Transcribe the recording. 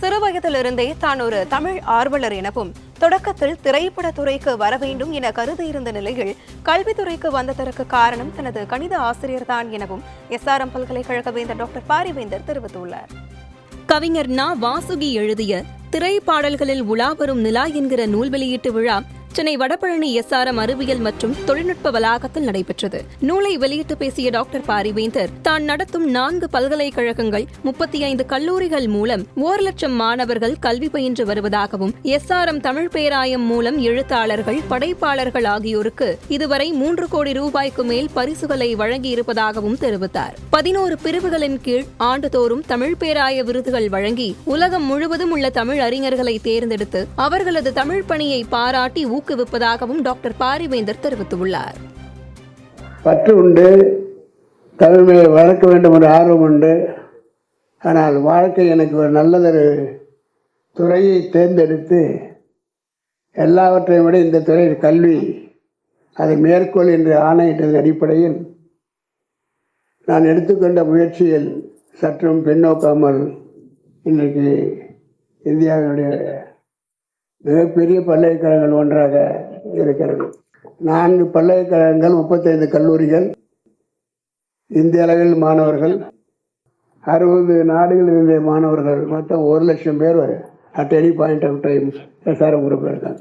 சிறுவயதிலிருந்தே தான் ஒரு தமிழ் ஆர்வலர் எனவும் தொடக்கத்தில் திரைப்பட துறைக்கு வர வேண்டும் என கருதியிருந்த நிலையில் கல்வித்துறைக்கு வந்ததற்கு காரணம் தனது கணித ஆசிரியர்தான் எனவும் எஸ்ஆர்எம் பல்கலைக்கழக வேந்தர் டாக்டர் பாரிவேந்தர் தெரிவித்துள்ளார். கவிஞர் நா வாசுகி எழுதிய திரைப்பாடல்களில் உலா வரும் நிலா என்கிற நூல் வெளியீட்டு விழா சென்னை வடபழனி எஸ்ஆர்எம் அறிவியல் மற்றும் தொழில்நுட்ப வளாகத்தில் நடைபெற்றது. நூலை வெளியிட்டு பேசிய டாக்டர் பாரிவேந்தர் தான் நடத்தும் நான்கு பல்கலைக்கழகங்கள் முப்பத்தி ஐந்து கல்லூரிகள் மூலம் ஓர் லட்சம் மாணவர்கள் கல்வி பயின்று வருவதாகவும் எஸ்ஆர்எம் தமிழ் பேராயம் மூலம் எழுத்தாளர்கள் படைப்பாளர்கள் ஆகியோருக்கு இதுவரை மூன்று கோடி ரூபாய்க்கு மேல் பரிசுகளை வழங்கியிருப்பதாகவும் தெரிவித்தார். பதினோரு பிரிவுகளின் கீழ் ஆண்டுதோறும் தமிழ் பேராய விருதுகள் வழங்கி உலகம் முழுவதும் உள்ள தமிழ் அறிஞர்களை தேர்ந்தெடுத்து அவர்களது தமிழ் பணியை பாராட்டி ஊக்குவிப்பதாகவும் டாக்டர் பாரிவேந்தர் தெரிவித்துள்ளார். பற்று உண்டு தலைமையை வளர்க்க வேண்டும் என்ற ஆர்வம் உண்டு. ஆனால் வாழ்க்கை எனக்கு ஒரு நல்லதொரு துறையை தேர்ந்தெடுத்து எல்லாவற்றையும் விட இந்த துறை கல்வி. அதை மேற்கோள் என்று ஆணையிட்டதன் அடிப்படையில் நான் எடுத்துக்கொண்ட முயற்சியில் சற்றும் பின்னோக்காமல் இன்றைக்கு இந்தியாவினுடைய மிகப்பெரிய பல்கலைக்கழகங்கள் ஒன்றாக இருக்கிறது. நான்கு பல்கலைக்கழகங்கள் முப்பத்தைந்து கல்லூரிகள் இந்திய அளவில் மாணவர்கள் அறுபது நாடுகளில் இருந்த மாணவர்கள் மொத்தம் ஒரு லட்சம் பேர் at any point of time SRM group இருக்காங்க.